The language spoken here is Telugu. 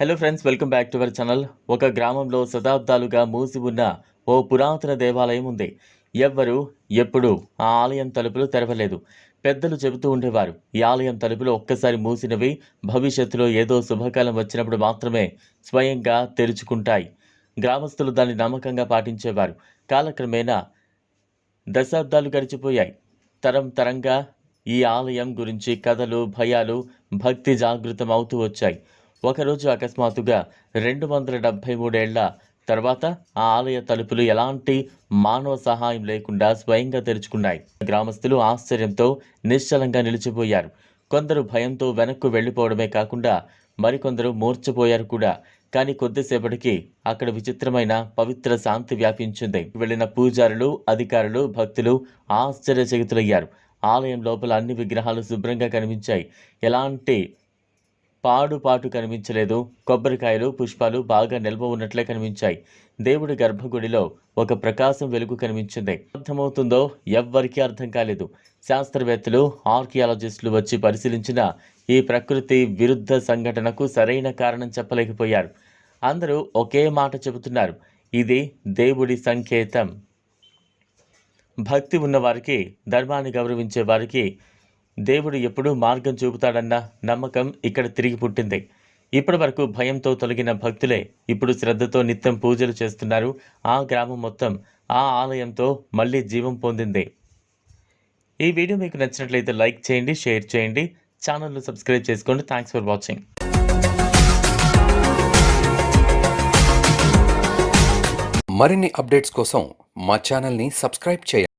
Hello friends welcome back to our channel ఒక గ్రామంలో శతాబ్దాలుగా మూసి ఉన్న ఓ పురాతన దేవాలయం ఉంది. ఎవ్వరు ఎప్పుడు ఆ ఆలయం తలుపులు తెరవలేదు. పెద్దలు చెబుతూ ఉండేవారు ఈ ఆలయం తలుపులు ఒక్కసారి మూసినవి భవిష్యత్తులో ఏదో శుభకాలం వచ్చినప్పుడు మాత్రమే స్వయంగా తెరుచుకుంటాయి. గ్రామస్తులు దాన్ని నమ్మకంగా పాటించేవారు. కాలక్రమేణా దశాబ్దాలు గడిచిపోయాయి. తరం తరంగా ఈ ఆలయం గురించి కథలు భయాలు భక్తి జాగృతం అవుతూ వచ్చాయి. ఒకరోజు అకస్మాత్తుగా రెండు వందల డెబ్భై మూడేళ్ళ తర్వాత ఆ ఆలయ తలుపులు ఎలాంటి మానవ సహాయం లేకుండా స్వయంగా తెరుచుకున్నాయి. గ్రామస్తులు ఆశ్చర్యంతో నిశ్చలంగా నిలిచిపోయారు. కొందరు భయంతో వెనక్కు వెళ్ళిపోవడమే కాకుండా మరికొందరు మూర్చపోయారు కూడా. కానీ కొద్దిసేపటికి అక్కడ విచిత్రమైన పవిత్ర శాంతి వ్యాపించింది. వెళ్ళిన పూజారులు అధికారులు భక్తులు ఆశ్చర్యచకితులయ్యారు. ఆలయం లోపల అన్ని విగ్రహాలు శుభ్రంగా కనిపించాయి. ఎలాంటి పాడుపాటు కనిపించలేదు. కొబ్బరికాయలు పుష్పాలు బాగా నిల్వ ఉన్నట్లే కనిపించాయి. దేవుడి గర్భగుడిలో ఒక ప్రకాశం వెలుగు కనిపించింది. అర్థమవుతుందో ఎవ్వరికీ అర్థం కాలేదు. శాస్త్రవేత్తలు ఆర్కియాలజిస్టులు వచ్చి పరిశీలించిన ఈ ప్రకృతి విరుద్ధ సంఘటనకు సరైన కారణం చెప్పలేకపోయారు. అందరూ ఒకే మాట చెబుతున్నారు. ఇది దేవుడి సంకేతం. భక్తి ఉన్నవారికి ధర్మాన్ని గౌరవించే వారికి దేవుడు ఎప్పుడూ మార్గం చూపుతాడన్న నమ్మకం ఇక్కడ తిరిగి పుట్టింది. ఇప్పటి వరకు భయంతో తొలగిన భక్తులే ఇప్పుడు శ్రద్ధతో నిత్యం పూజలు చేస్తున్నారు. ఆ గ్రామం మొత్తం ఆ ఆలయంతో మళ్ళీ జీవం పొందింది. ఈ వీడియో మీకు నచ్చినట్లయితే లైక్ చేయండి షేర్ చేయండి ఛానల్ను సబ్స్క్రైబ్ చేసుకోండి. థ్యాంక్స్ ఫర్ వాచింగ్ మరిన్ని అప్డేట్స్ కోసం మా ఛానల్ని సబ్స్క్రైబ్ చేయండి.